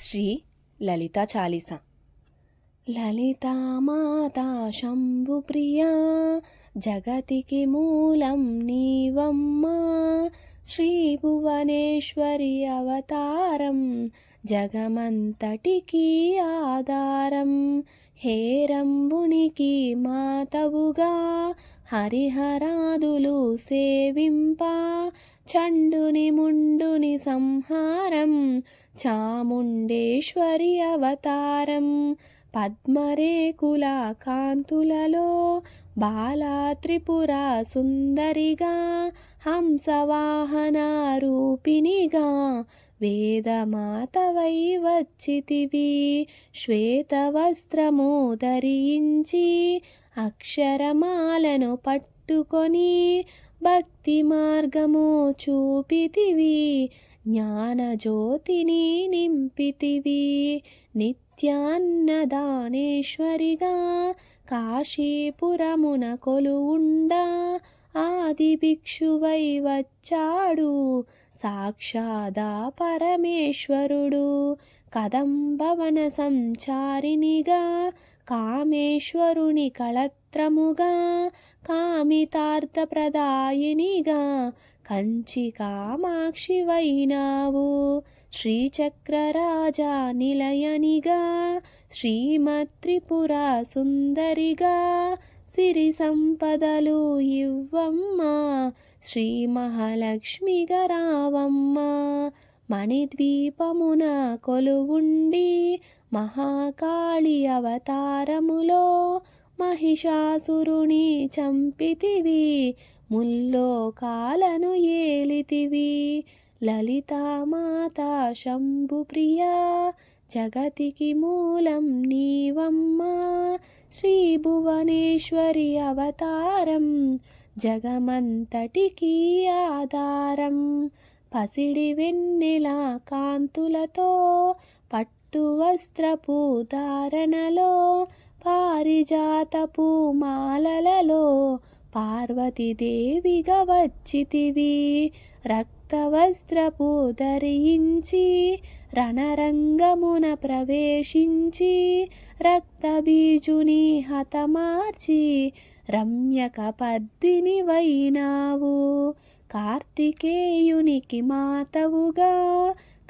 శ్రీ లలితా చాలీస. లలితామాతా శంభుప్రియా జగతికి మూలం నీవమ్మా. శ్రీ భువనేశ్వరి అవతారం జగమంతటికి ఆధారం. హేరంబునికి మాతవుగా హరిహరాదులు సేవింప. చండుని ముండుని సంహారం చాముండేశ్వరి అవతారం. పద్మరేకుల కాంతులలో బాలా త్రిపుర సుందరిగా హంసవాహన రూపిణిగా వేదమాతవై వచ్చితివి. శ్వేతవస్త్రము ధరించి అక్షరమాలను పట్టుకొని భక్తి మార్గము చూపితివి జ్ఞానజ్యోతిని నింపితివి. నిత్యాన్నదానేశ్వరిగా కాశీపురమున కొలువుండా ఆది భిక్షువై వచ్చాడు సాక్షాదా పరమేశ్వరుడు. కదంబవన సంచారినిగా కామేశ్వరుని కళత్రముగా కా కామితార్థప్రదాయినిగా కంచి కామాక్షివైనావు శ్రీచక్రరాజా నిలయనిగా శ్రీమత్రిపుర సుందరిగా సిరి సంపదలు ఇవ్వమ్మా. శ్రీ మహాలక్ష్మిగా రావమ్మ మణిద్వీపమున కొలువుండి మహాకాళి అవతారములో మహిషాసురుని చంపితివి ముల్లోకాలను ఏలితివి. లలితామాత శంభుప్రియ జగతికి మూలం నీవమ్మా. శ్రీ భువనేశ్వరి అవతారం జగమంతటికి ఆధారం. పసిడి వెన్నెల కాంతులతో పట్టు వస్త్రపు ధారణలో పారిజాతపు మాలలలో పార్వతీదేవిగా వచ్చితివి. రక్తవస్త్రపు ధరించి రణరంగమున ప్రవేశించి రక్తబీజుని హతమార్చి రమ్యక పద్దిని వైనావు. కార్తికేయునికి మాతవుగా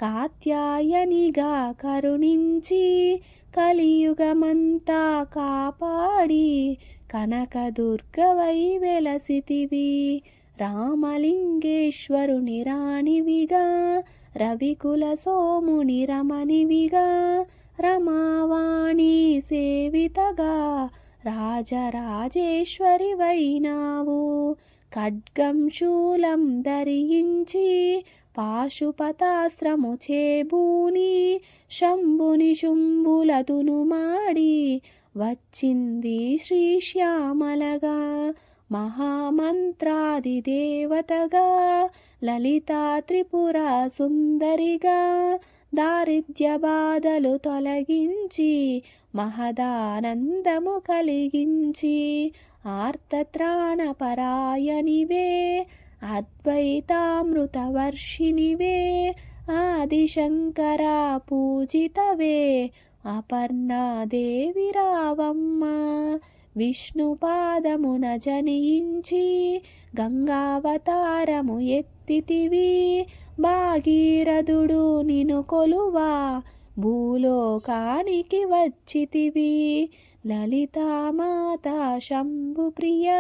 కాత్యాయనిగా కరుణించి కలియుగమంతా కాపాడి కనకదుర్గవై వెలసితివి. రామలింగేశ్వరుని రాణివిగా రవికుల సోముని రమణివిగా రమావాణి సేవితగా రాజరాజేశ్వరి వైనావు ఖడ్గం శూలం ధరించి పాశుపతాశ్రము చేబూని శంభుని శుంభులతును మాడి వచ్చింది శ్రీశ్యామలగా మహామంత్రాది దేవతగా లలితా త్రిపుర సుందరిగా దారిద్ర్య బాధలు తొలగించి మహదానందము కలిగించి ఆర్తత్రాణపరాయనివే అద్వైతామృతవర్షినివే ఆదిశంకర పూజితవే అపర్ణాదేవి రావమ్మ. విష్ణుపాదమున జనించి గంగావతారము ఎత్తితివి భాగీరథుడు నిను కొలువా భూలోకానికి వచ్చితివి. లలితామాత శంభుప్రియ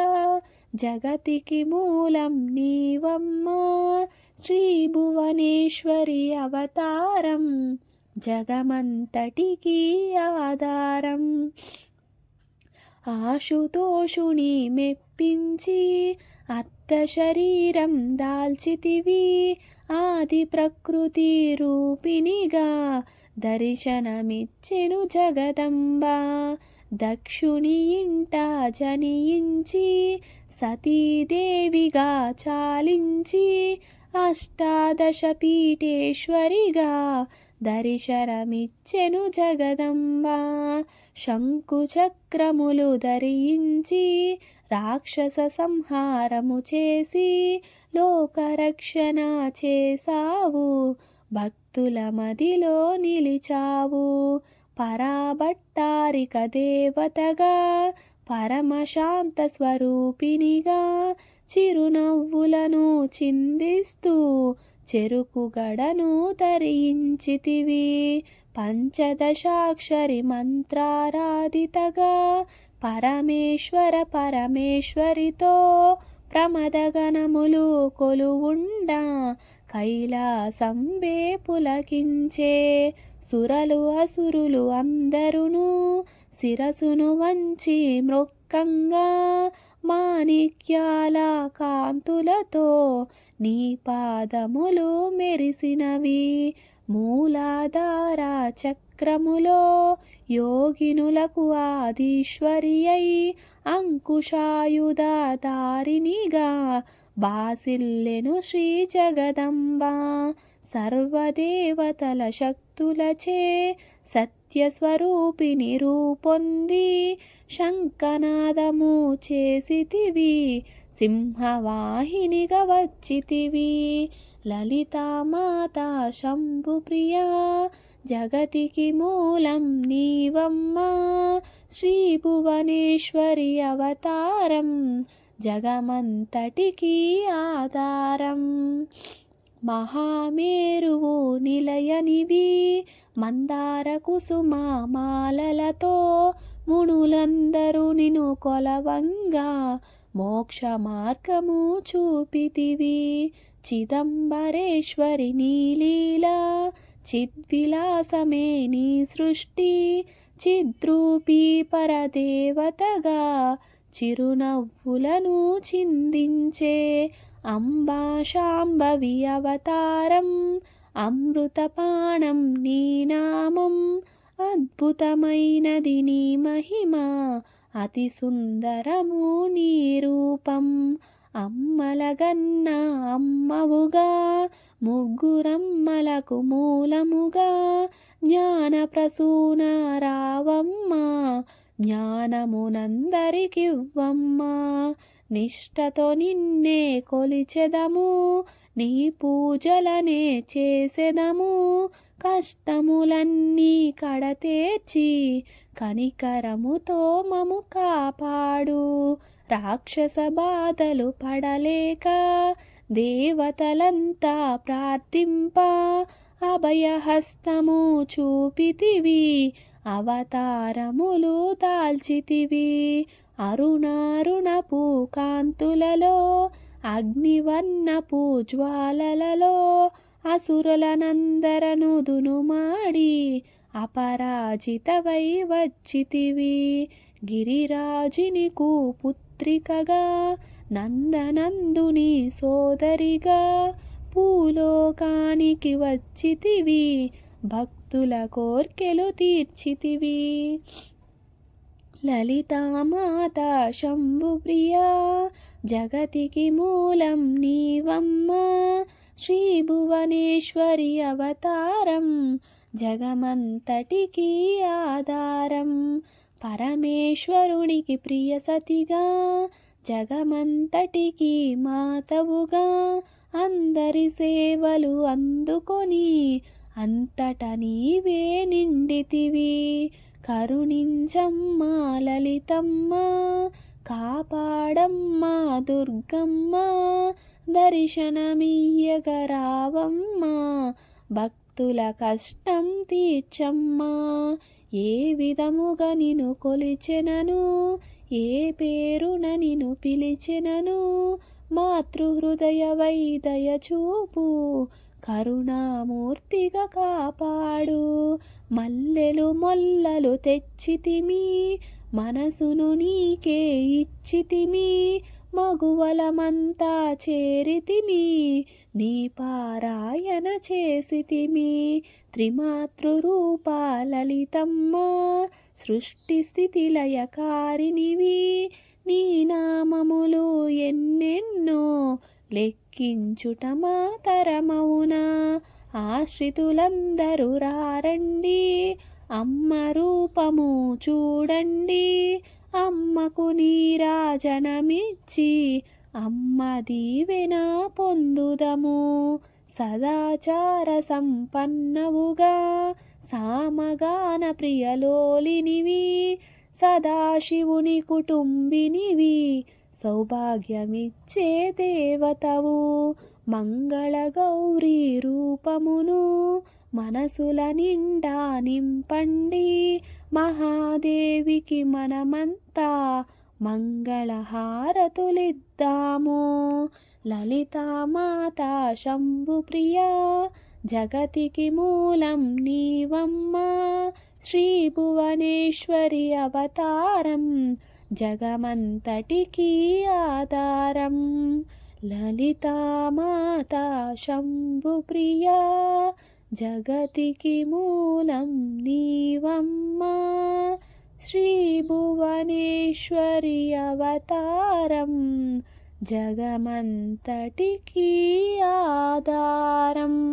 జగతికి మూలం నీవమ్మా శ్రీ భువనేశ్వరి అవతారం జగమంతటికి ఆధారం. ఆశుతోషుని మెప్పించి అత్త శరీరం దాల్చితివి ఆది ప్రకృతి రూపిణిగా దర్శనమిచ్చెను జగదంబ. దక్షుని ఇంట జనించి సతీదేవిగా చాలించి అష్టాదశ పీఠేశ్వరిగా దర్శనమిచ్చెను జగదంబ. శంకుచక్రములు ధరించి రాక్షస సంహారము చేసి లోకరక్షణ చేసావు భక్తుల మదిలో నిలిచావు. పరాబట్టారిక దేవతగా పరమశాంత స్వరూపినిగా చిరునవ్వులను చిందిస్తూ చెరుకు గడను తరించితివి. పంచదశాక్షరి మంత్రారాధితగా పరమేశ్వర పరమేశ్వరితో ప్రమదగణములు కొలువుండ కైలాసంబే పులకించే సురలు అసురులు అందరును శిరసును వంచి మృక్కంగా మాణిక్యాల కాంతులతో నీ పాదములు మెరిసినవి. మూలాధార చక్రములో యోగినులకు ఆదీశ్వరి అయి అంకుశాయుధ దారినిగా బాసిల్లెను శ్రీ జగదంబ. సర్వదేవతల శక్తులచే సత్యస్వరూపిణి రూపొంది శంఖనాదము చేసితివి సింహవాహినిగా వచ్చితివి. లలితామాత శంభుప్రియా జగతికి మూలం నీవమ్మా. శ్రీ భువనేశ్వరి అవతారం జగమంతటికి ఆధారం. మహామేరువు నిలయనివి మందార కుసుమ మాలలతో మునులందరూ నిను కొలవంగా మోక్ష మార్గము చూపితివి. చిదంబరేశ్వరి నీలీలా చిద్విలాసమే నీ సృష్టి. చిద్రూపీ పరదేవతగా చిరునవ్వులను చిందించే అంబా శాంభవి అవతారం అమృతపాణం నీ నామం అద్భుతమైనది నీ మహిమ అతి సుందరము నీ రూపం. అమ్మలగన్న అమ్మవుగా ముగ్గురమ్మలకు మూలముగా జ్ఞాన ప్రసూన రావమ్మ జ్ఞానమునందరికివ్వమ్మ. నిష్టతో నిన్నే కొలిచెదము నీ పూజలనే చేసెదము. కష్టములన్నీ కడతేర్చి కనికరముతో మము కాపాడు. రాక్షస బాధలు పడలేక దేవతలంతా ప్రార్థింప. అభయహస్తము చూపితివి అవతారములు దాల్చితివి. అరుణారుణపు కాంతులలో అగ్నివర్ణపు జ్వాలలలో అసురులనందరను దునుమాడి అపరాజితవై వచ్చితివి. గిరిరాజునికు పుత్రికగా నందనందుని సోదరిగా పూలోకానికి వచ్చితివి భక్తుల కోర్కెలు తీర్చితివి. లలితామాత శంభుప్రియా జగతికి మూలం నీవమ్మ. శ్రీ భువనేశ్వరి అవతారం జగమంతటికి ఆధారం. పరమేశ్వరునికి ప్రియ సతిగా జగమంతటికి మాతవుగా. అందరి సేవలు అందుకొని అంతట నీవే నిండితివి. కరుణించమ్మా లలితమ్మ కాపాడమ్మా దుర్గమ్మ దర్శనమియ్యగరావమ్మ భక్తుల కష్టం తీర్చమ్మా. ఏ విధముగా నిను కొలిచెనను ఏ పేరున నిను పిలిచెనను మాతృహృదయ వైదయ చూపు కరుణామూర్తిగా కాపాడు. మల్లెలు మొల్లలు తెచ్చితిమి మనసును నీకే ఇచ్చితిమి మగువలమంతా చేరితిమి నీ పారాయణ చేసితిమి. త్రిమాతృరూప లలితమ్మ సృష్టి స్థితి లయకారినివి నీ నామములు ఎన్నెన్నో లెక్కించుట మాతరమౌనా ఆశ్రితులందరూ రారండి అమ్మ రూపము చూడండి. అమ్మకు నీరాజనమిచ్చి అమ్మ దీవెన పొందుదము. సదాచార సంపన్నవుగా సామగాన ప్రియలోలినివి. సదాశివుని కుటుంబినివి. సౌభాగ్యమిచ్చే దేవతవు. మంగళ గౌరీ రూపమును మనసుల నిండా నింపండి. మహాదేవికి మనమంతా మంగళహారతులిద్దాము. లలితామాత శంభుప్రియ జగతికి మూలం నీవమ్మ. శ్రీ భువనేశ్వరి అవతారం జగమంతటికీ ఆధారం. లలితామాత శంభుప్రియ జగతికి మూలం నీవమ్మా. శ్రీభువనేశ్వరి అవతారం జగమంతటికీ ఆధారం.